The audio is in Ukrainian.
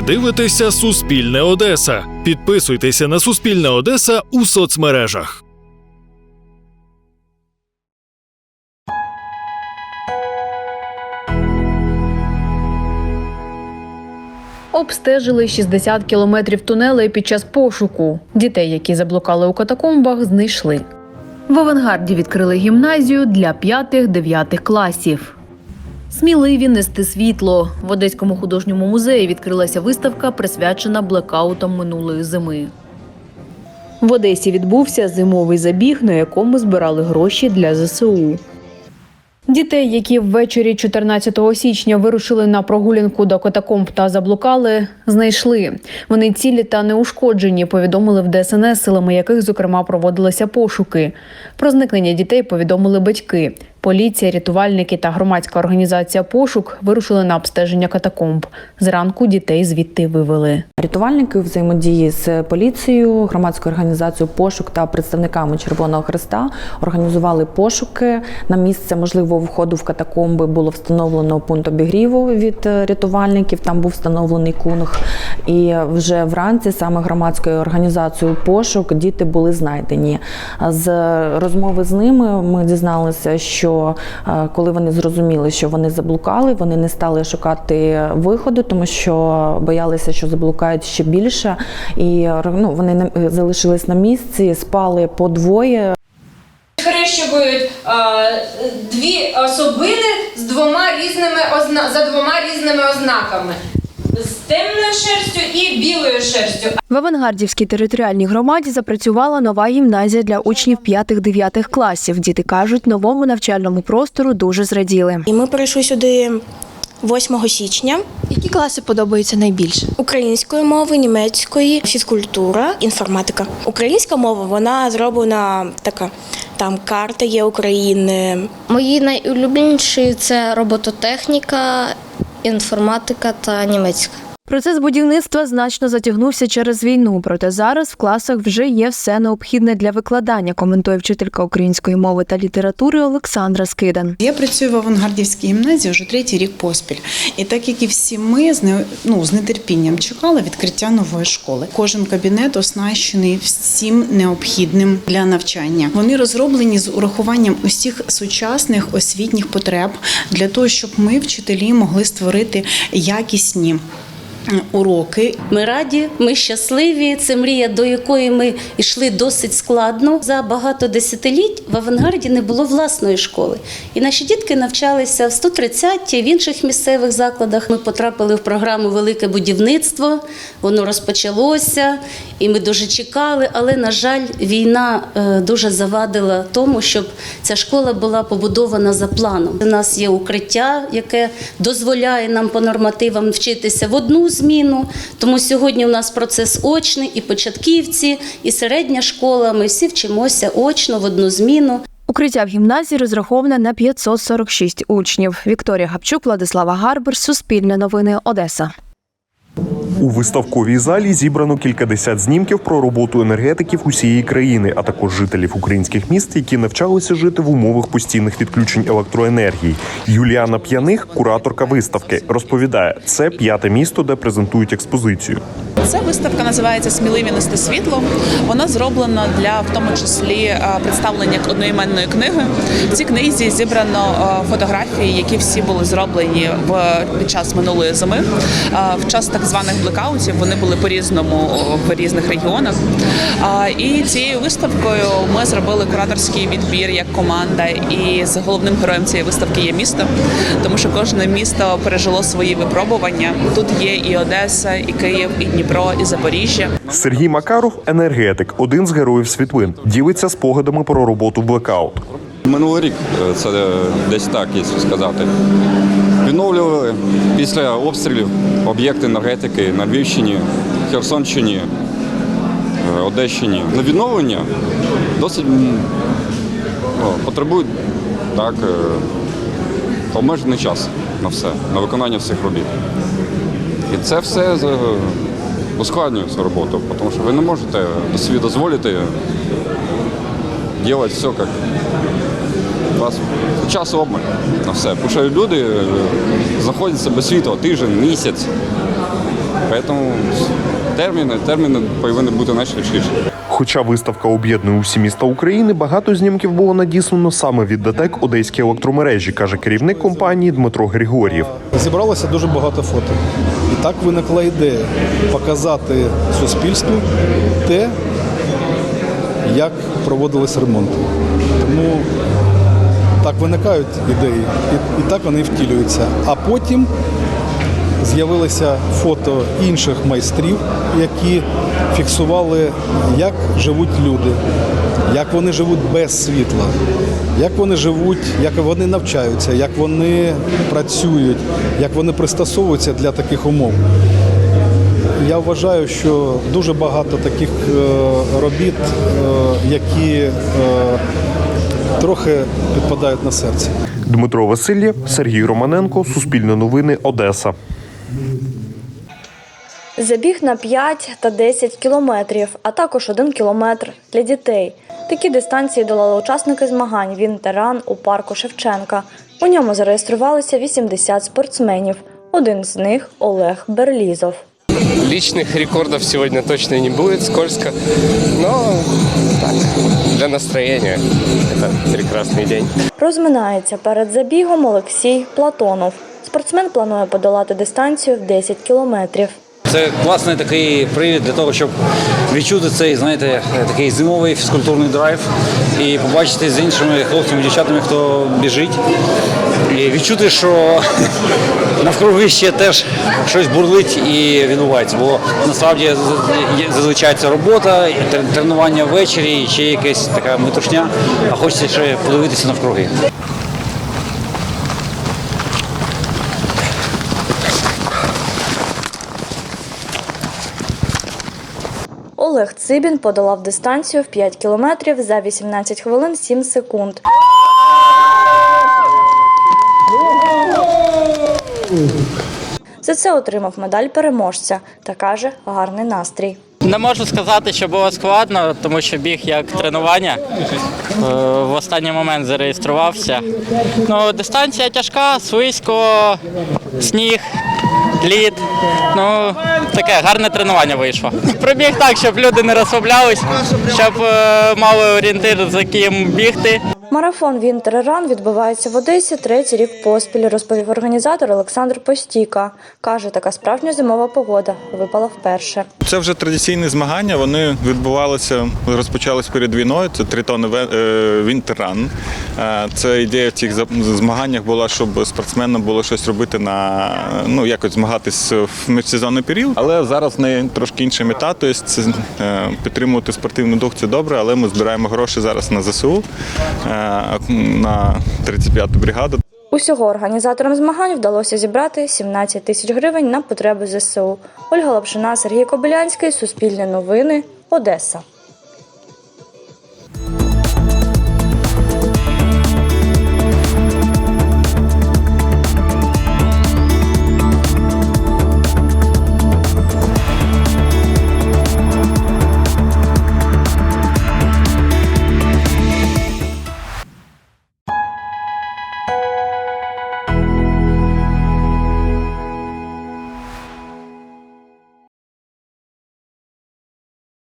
Ви дивитеся Суспільне Одеса. Підписуйтеся на Суспільне Одеса у соцмережах. Обстежили 60 кілометрів тунелей під час пошуку. Дітей, які заблукали у катакомбах, знайшли. В авангарді відкрили гімназію для 5-9 класів. Сміливі нести світло. В Одеському художньому музеї відкрилася виставка, присвячена блекаутам минулої зими. В Одесі відбувся зимовий забіг, на якому збирали гроші для ЗСУ. Дітей, які ввечері 14 січня вирушили на прогулянку до катакомб та заблукали, знайшли. Вони цілі та неушкоджені, повідомили в ДСНС, силами яких, зокрема, проводилися пошуки. Про зникнення дітей повідомили батьки. Поліція, рятувальники та громадська організація пошук вирушили на обстеження катакомб. Зранку дітей звідти вивели. Рятувальники взаємодії з поліцією, громадською організацією пошук та представниками Червоного Христа організували пошуки. На місце можливого входу в катакомби було встановлено пункт обігріву від е, рятувальників. Там був встановлений кунг. І вже вранці саме громадською організацією пошук діти були знайдені. З розмови з ними ми дізналися, що е, коли вони зрозуміли, що вони заблукали, вони не стали шукати виходу, тому що боялися, що заблукають ще більше, і ну, вони залишились на місці, спали по двоє. Хрещують е, дві особини з двома різними озна... за двома різними ознаками. З темною шерстю і білою шерстю. В Авангардівській територіальній громаді запрацювала нова гімназія для учнів 5-9 класів. Діти кажуть, новому навчальному простору дуже зраділи. І ми перейшли сюди 8 січня. Які класи подобаються найбільше? Української мови, німецької, фізкультура, інформатика. Українська мова вона зроблена така. Там карта є України. Мої найулюбленіші це робототехніка, інформатика та німецька. Процес будівництва значно затягнувся через війну, проте зараз в класах вже є все необхідне для викладання, коментує вчителька української мови та літератури Олександра Скидан. Я працюю в авангардівській гімназії вже третій рік поспіль. І так як і всі ми з ну, з нетерпінням чекали відкриття нової школи. Кожен кабінет оснащений всім необхідним для навчання. Вони розроблені з урахуванням усіх сучасних освітніх потреб для того, щоб ми, вчителі, могли створити якісні. М, Уроки Ми раді, ми щасливі. Це мрія, до якої ми йшли досить складно. За багато десятиліть в авангарді не було власної школи. І наші дітки навчалися в 130-ті, в інших місцевих закладах. Ми потрапили в програму Велике будівництво. Воно розпочалося, і ми дуже чекали. Але, на жаль, війна е, дуже завадила тому, щоб ця школа була побудована за планом. У нас є укриття, яке дозволяє нам по нормативам вчитися в одну зміну. Тому сьогодні у нас процес очний, і початківці, і середня школа. Ми всі вчимося очно в одну зміну. Укриття в гімназії розраховане на 546 учнів. Вікторія Гапчук, Владислава Гарбер, Суспільне новини, Одеса. У виставковій залі зібрано кількадесят знімків про роботу енергетиків усієї країни, а також жителів українських міст, які навчалися жити в умовах постійних відключень електроенергії. Юліана П'яних, кураторка виставки, розповідає, це п'яте місто, де презентують експозицію. Ця виставка називається Сміливі нести світло. Вона зроблена для в тому числі е, представлення одноіменної книги. В цій книзі зібрано е, фотографії, які всі були зроблені в під час минулої зими. Е, В час так званих блекаутів вони були по різному в різних регіонах. І цією виставкою ми зробили кураторський відбір як команда. І з головним героєм цієї виставки є місто, тому що кожне місто пережило свої випробування. Тут є і Одеса, і Київ, і Дніпро, і Запоріжжя. Сергій Макаров, енергетик, один з героїв світлин, ділиться спогадами про роботу блекаут. Минулий рік е, це е, десь так, якщо сказати. Відновлювали після обстрілів об'єкти енергетики на Львівщині, Херсонщині, е, Одещині. На відновлення досить ну, потребують так, обмежений час на все, на виконання всіх робіт. І це все з- ускладнює цю роботу, тому що ви не можете собі дозволити робити все як у вас час обмаль на все. Тому що люди е, знаходяться без світла тиждень, місяць. Тому терміни, терміни повинні бути найшвидшіші. Хоча виставка об'єднує усі міста України, багато знімків було надіслано саме від ДТЕК Одеській електромережі, каже керівник компанії Дмитро Григор'єв. Зібралося дуже багато фото. І так виникла ідея показати суспільству те, як проводились ремонти. Тому так виникають ідеї, і, так вони втілюються. А потім з'явилися фото інших майстрів, які фіксували, як живуть люди, як вони живуть без світла, як вони живуть, як вони навчаються, як вони працюють, як вони пристосовуються для таких умов. Я вважаю, що дуже багато таких е, робіт, е, які е, трохи підпадають на серце. Дмитро Васильєв, Сергій Романенко, Суспільне новини, Одеса. Забіг на 5 та 10 кілометрів, а також 1 кілометр для дітей. Такі дистанції долали учасники змагань Він таран у парку Шевченка. У ньому зареєструвалися 80 спортсменів. Один з них Олег Берлізов. Личных рекордов сегодня точно не будет, скользко. Но так, для настроения это прекрасный день. Розминається перед забігом Олексій Платонов. Спортсмен планує подолати дистанцію в 10 кілометрів. Це класний такий привід для того, щоб відчути цей, знаєте, такий зимовий фізкультурний драйв і побачити з іншими хлопцями, дівчатами, хто біжить, і відчути, що навкруги ще теж щось бурлить і відбувається. Бо насправді зазвичай це робота, тренування ввечері, ще якась така метушня, а хочеться ще подивитися навкруги. Олег Цибін подолав дистанцію в 5 кілометрів за 18 хвилин 7 секунд. За це отримав медаль переможця та каже гарний настрій. Не можу сказати, що було складно, тому що біг як тренування. Е, В останній момент зареєструвався. Ну, дистанція тяжка, слизько, сніг, лід. Ну, таке гарне тренування вийшло. Пробіг так, щоб люди не розслаблялись, щоб е, мали орієнтир, за ким бігти. Марафон Вінтерран відбувається в Одесі третій рік поспіль, розповів організатор Олександр Постіка. Каже, така справжня зимова погода випала вперше. Це вже традиційні змагання. Вони відбувалися, розпочались перед війною. Це тритони Вінтерран. Це ідея в цих змаганнях була, щоб спортсменам було щось робити на ну якось змагатись в міжсезонний період. Але зараз в неї трошки інша мета. Тобто е, підтримувати спортивний дух це добре, але ми збираємо гроші зараз на ЗСУ е, на 35-ту бригаду. Усього організаторам змагань вдалося зібрати 17 тисяч гривень на потреби ЗСУ. Ольга Лапшина, Сергій Кобилянський, Суспільне новини, Одеса.